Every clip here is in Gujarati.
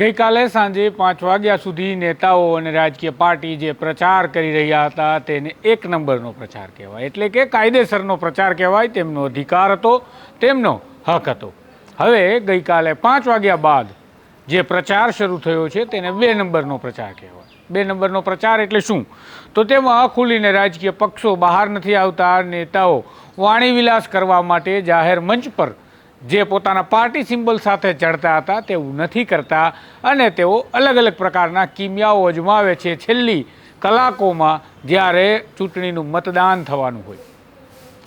ગઈકાલે સાંજે પાંચ વાગ્યા સુધી નેતાઓ અને રાજકીય પાર્ટી જે પ્રચાર કરી રહ્યા હતા તેને એક નંબરનો પ્રચાર કહેવાય. એટલે કે કાયદેસરનો પ્રચાર કહેવાય, તેમનો અધિકાર હતો, તેમનો હક હતો. હવે ગઈકાલે પાંચ વાગ્યા બાદ જે પ્રચાર શરૂ થયો છે તેને બે નંબરનો પ્રચાર કહેવાય. બે નંબરનો પ્રચાર એટલે શું? તો તેમાં ખુલીને રાજકીય પક્ષો બહાર નથી આવતા, નેતાઓ વાણીવિલાસ કરવા માટે જાહેર મંચ પર જે પોતાના પાર્ટી સિમ્બલ સાથે ચડતા હતા તેવું નથી કરતા અને તેઓ અલગ અલગ પ્રકારના કિમિયાઓ અજમાવે છે. છેલ્લી કલાકોમાં જ્યારે ચૂંટણીનું મતદાન થવાનું હોય.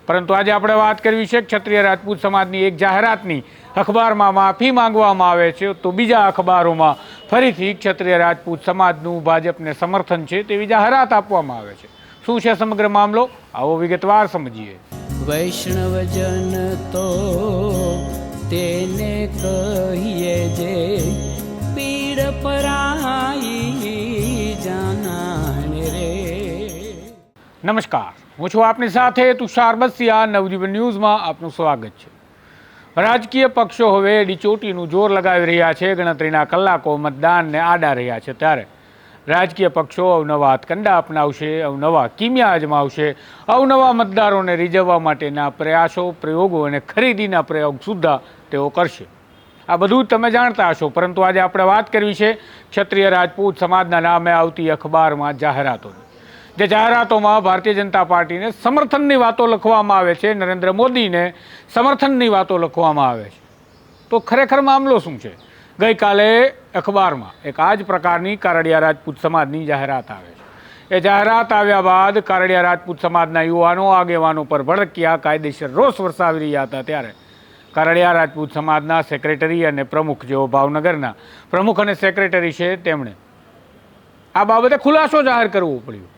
પરંતુ આજે આપણે વાત કરવી છે ક્ષત્રિય રાજપૂત સમાજની એક જાહેરાતની. અખબારમાં માફી માંગવામાં આવે છે તો બીજા અખબારોમાં ફરીથી ક્ષત્રિય રાજપૂત સમાજનું ભાજપને સમર્થન છે તેવી જાહેરાત આપવામાં આવે છે. શું છે સમગ્ર મામલો? આવો વિગતવાર સમજીએ. વૈષ્ણવજન તો તેને કહીએ જે પીડ પરાઈ જાનાને રે. નમસ્કાર. હું છું આપની સાથે તુષાર બસિયા. નવજીવન ન્યૂઝમાં આપનું સ્વાગત છે. રાજકીય પક્ષો હવે ડીચોટીનું જોર લગાવી રહ્યા છે. ગણતરીના કલાકો મતદાનને આડા રહ્યા છે. ત્યારે રાજકીય પક્ષો અવનવા હાથકંડા અપનાવશે, અવનવા કિમિયા અજમાવશે. અવનવા મતદારોને રીઝવવા માટેના પ્રયાસો, પ્રયોગો અને ખરીદીના પ્રયોગ સુદ્ધા તેઓ કરશે. આ બધું તમે જાણતા હશો, પરંતુ આજે આપણે વાત કરવી છે ક્ષત્રિય રાજપૂત સમાજના નામે આવતી અખબારમાં જાહેરાતોની. જે જાહેરાતોમાં ભારતીય જનતા પાર્ટીને સમર્થનની વાતો લખવામાં આવે છે, નરેન્દ્ર મોદીને સમર્થનની વાતો લખવામાં આવે છે. તો ખરેખર મામલો શું છે? ગઈકાલે અખબારમાં એક આ જ પ્રકારની કારડિયા રાજપૂત સમાજની જાહેરાત આવે છે. એ જાહેરાત આવ્યા બાદ કારડિયા રાજપૂત સમાજના યુવાનો, આગેવાનો પર ભડક્યા, કાયદેસર રોષ વરસાવી રહ્યા હતા ત્યારે કારડિયા રાજપૂત સમાજના સેક્રેટરી અને પ્રમુખ જેઓ ભાવનગરના પ્રમુખ અને સેક્રેટરી છે તેમણે આ બાબતે ખુલાસો જાહેર કરવો પડ્યો.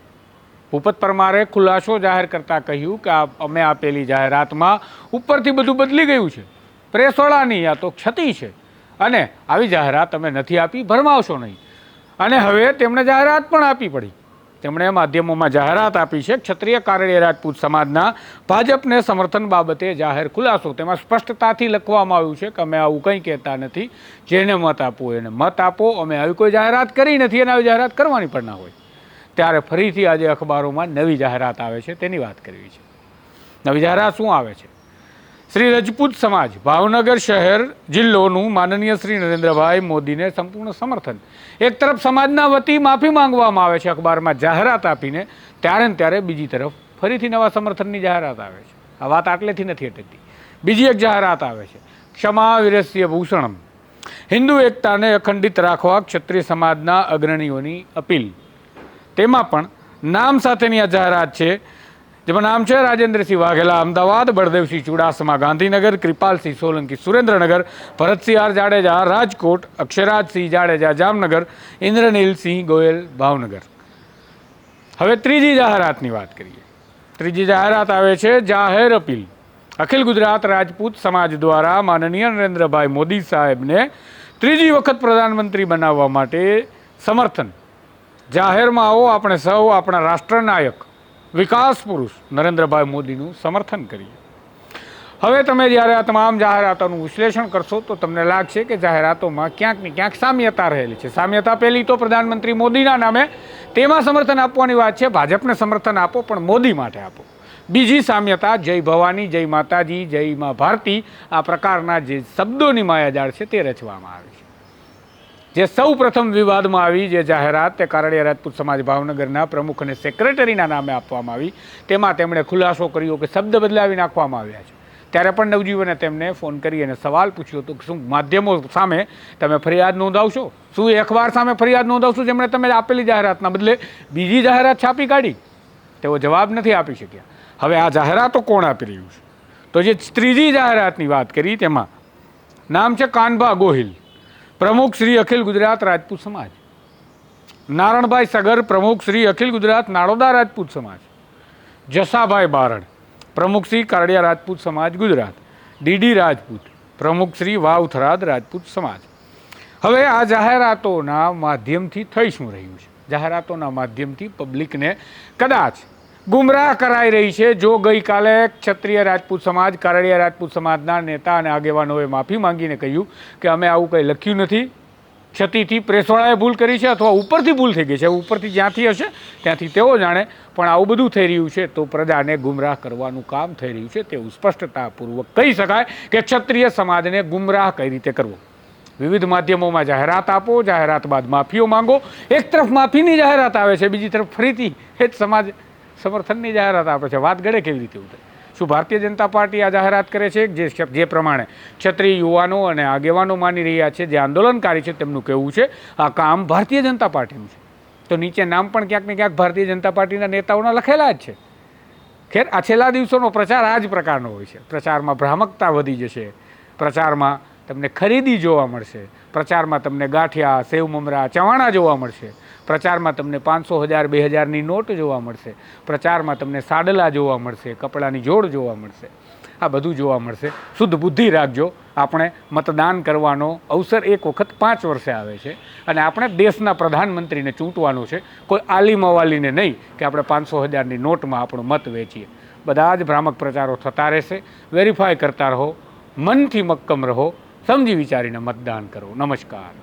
ભૂપત પરમારે ખુલાસો જાહેર કરતા કહ્યું કે આ અમે આપેલી જાહેરાતમાં ઉપરથી બધું બદલી ગયું છે. પ્રેસવાળાની આ તો ક્ષતિ છે. અને આવી જાહેરાત અમે નથી આપી, ભરમાવશો નહીં. અને હવે તેમણે જાહેરાત પણ આપી પડી. તેમણે માધ્યમોમાં જાહેરાત આપી છે, ક્ષત્રિય કારણીય રાજપૂત સમાજના ભાજપને સમર્થન બાબતે જાહેર ખુલાસો. તેમાં સ્પષ્ટતાથી લખવામાં આવ્યું છે કે અમે આવું કંઈ કહેતા નથી. જેને મત આપવો એને મત આપો. અમે આવી કોઈ જાહેરાત કરી નથી અને આવી જાહેરાત કરવાની પણ ના હોય. ત્યારે ફરીથી આજે અખબારોમાં નવી જાહેરાત આવે છે, તેની વાત કરવી છે. નવી જાહેરાત શું આવે છે? શ્રી રજપૂત સમાજ, ભાવનગર શહેર જિલ્લોનું માનનીય શ્રી નરેન્દ્રભાઈ મોદીને સંપૂર્ણ સમર્થન. એક તરફ સમાજના વતી માફી માંગવામાં આવે છે અખબારમાં જાહેરાત આપીને, ત્યારે ને ત્યારે બીજી તરફ ફરીથી નવા સમર્થનની જાહેરાત આવે છે. આ વાત આટલેથી નથી અટકતી. બીજી એક જાહેરાત આવે છે. ક્ષમા વિરસ્ય ભૂષણમ. હિન્દુ એકતાને અખંડિત રાખવા ક્ષત્રિય સમાજના અગ્રણીઓની અપીલ. તેમાં પણ નામ સાથેની આ જાહેરાત છે. જેમાં નામ છે રાજેન્દ્રસિંહ વાઘેલા, અમદાવાદ, બળદેવસિંહ ચુડાસમા ગાંધીનગર, કૃપાલસિંહ સોલંકી, સુરેન્દ્રનગર, ભરતસિંહ આર જાડેજા, રાજકોટ, અક્ષરાજસિંહ જાડેજા, જામનગર, ઇન્દ્રનીલસિંહ ગોયલ, ભાવનગર. હવે ત્રીજી જાહેરાતની વાત કરીએ. ત્રીજી જાહેરાત આવે છે, જાહેર અપીલ. અખિલ ગુજરાત રાજપૂત સમાજ દ્વારા માનનીય નરેન્દ્રભાઈ મોદી સાહેબને ત્રીજી વખત પ્રધાનમંત્રી બનાવવા માટે સમર્થન. જાહેરમાં આવો, આપણે સૌ, આપણા રાષ્ટ્રનાયક વિકાસ પુરુષ નરેન્દ્રભાઈ મોદીનું સમર્થન કરીએ. હવે તમે જ્યારે આ તમામ જાહેરાતોનું વિશ્લેષણ કરશો તો તમને લાગશે કે જાહેરાતોમાં ક્યાંક ને ક્યાંક સામ્યતા રહેલી છે. સામ્યતા પહેલી તો પ્રધાનમંત્રી મોદીના નામે તેમાં સમર્થન આપવાની વાત છે. ભાજપને સમર્થન આપો, પણ મોદી માટે આપો. બીજી સામ્યતા, જય ભવાની, જય માતાજી, જય મા ભારતી, આ પ્રકારના જે શબ્દોની માયાજાળ છે તે રચવામાં આવે જે સૌ પ્રથમ વિવાદમાં આવી જે જાહેરાત, તે કારડિયા રાજપૂત સમાજ ભાવનગરના પ્રમુખ અને સેક્રેટરીના નામે આપવામાં આવી. તેમાં તેમણે ખુલાસો કર્યો કે શબ્દ બદલાવી નાખવામાં આવ્યા છે. ત્યારે પણ નવજીવને તેમને ફોન કરી અને સવાલ પૂછ્યો હતો કે શું માધ્યમો સામે તમે ફરિયાદ નોંધાવશો? શું અખબાર સામે ફરિયાદ નોંધાવશો જેમણે તમે આપેલી જાહેરાતના બદલે બીજી જાહેરાત છાપી કાઢી? તેઓ જવાબ નથી આપી શક્યા. હવે આ જાહેરાતો કોણ આપી રહ્યું છે? તો જે ત્રીજી જાહેરાતની વાત કરી તેમાં નામ છે કાનભા ગોહિલ. પ્રમુખ શ્રી અખિલ ગુજરાત રાજપૂત સમાજ. નારણભાઈ સગર, પ્રમુખ શ્રી અખિલ ગુજરાત નાળોદા રાજપૂત સમાજ. જસાભાઈ બારડ, પ્રમુખ શ્રી કારડિયા રાજપૂત સમાજ ગુજરાત. ડીડી રાજપૂત, પ્રમુખ શ્રી વાવ થરાદ રાજપૂત સમાજ. હવે આ જાહેરાતોના માધ્યમથી થઈ શું રહ્યું છે. જાહેરાતોના માધ્યમથી પબ્લિકને કદાચ ગુમરાહ કરાઈ રહી છે. જો ગઈકાલે ક્ષત્રિય રાજપૂત સમાજ, કારડિયા રાજપૂત સમાજના નેતા અને આગેવાનોએ માફી માંગીને કહ્યું કે અમે આવું કંઈ લખ્યું નથી. ક્ષતિથી પ્રેસવાળાએ ભૂલ કરી છે અથવા ઉપરથી ભૂલ થઈ ગઈ છે? ઉપરથી જ્યાંથી હશે, ત્યાંથી તેઓ જાણે. પણ આવું બધું થઈ રહ્યું છે તો પ્રજાને ગુમરાહ કરવાનું કામ થઈ રહ્યું છે તેવું સ્પષ્ટતાપૂર્વક કહી શકાય કે ક્ષત્રિય સમાજને ગુમરાહ કઈ રીતે કરવો? વિવિધ માધ્યમોમાં જાહેરાત આપો, જાહેરાત બાદ માફીઓ માંગો. એક તરફ માફીની જાહેરાત આવે છે, બીજી તરફ ફરીથી એ જ સમાજ સમર્થનની જાહેરાત આપે છે. વાત ગળે કેવી રીતે ઉતરે? શું ભારતીય જનતા પાર્ટી આ જાહેરાત કરે છે? જે જે પ્રમાણે ક્ષત્રિય યુવાનો અને આગેવાનો માની રહ્યા છે, જે આંદોલનકારી છે તેમનું કહેવું છે, આ કામ ભારતીય જનતા પાર્ટીનું છે. તો નીચે નામ પણ ક્યાંક ને ક્યાંક ભારતીય જનતા પાર્ટીના નેતાઓના લખેલા જ છે. ખેર, આ છેલ્લા દિવસોનો પ્રચાર આ જ પ્રકારનો હોય છે. પ્રચારમાં ભ્રામકતા વધી જશે. પ્રચારમાં તમને ખરીદી જોવા મળશે. પ્રચારમાં તમને ગાંઠિયા, સેવ મમરા, ચવાણા જોવા મળશે. પ્રચારમાં તમને પાંચસો હજાર, બે હજારની નોટ જોવા મળશે. પ્રચારમાં તમને સાડલા જોવા મળશે, કપડાની જોડ જોવા મળશે. આ બધું જોવા મળશે. શુદ્ધ બુદ્ધિ રાખજો. આપણે મતદાન કરવાનો અવસર એક વખત પાંચ વર્ષે આવે છે અને આપણે દેશના પ્રધાનમંત્રીને ચૂંટવાનો છે. કોઈ આલી મવાલીને નહીં કે આપણે પાંચસો હજારની નોટમાં આપણો મત વેચીએ. બધા જ ભ્રામક પ્રચારો થતા રહેશે. વેરીફાય કરતા રહો. મનથી મક્કમ રહો. સમજી વિચારીને મતદાન કરો. નમસ્કાર.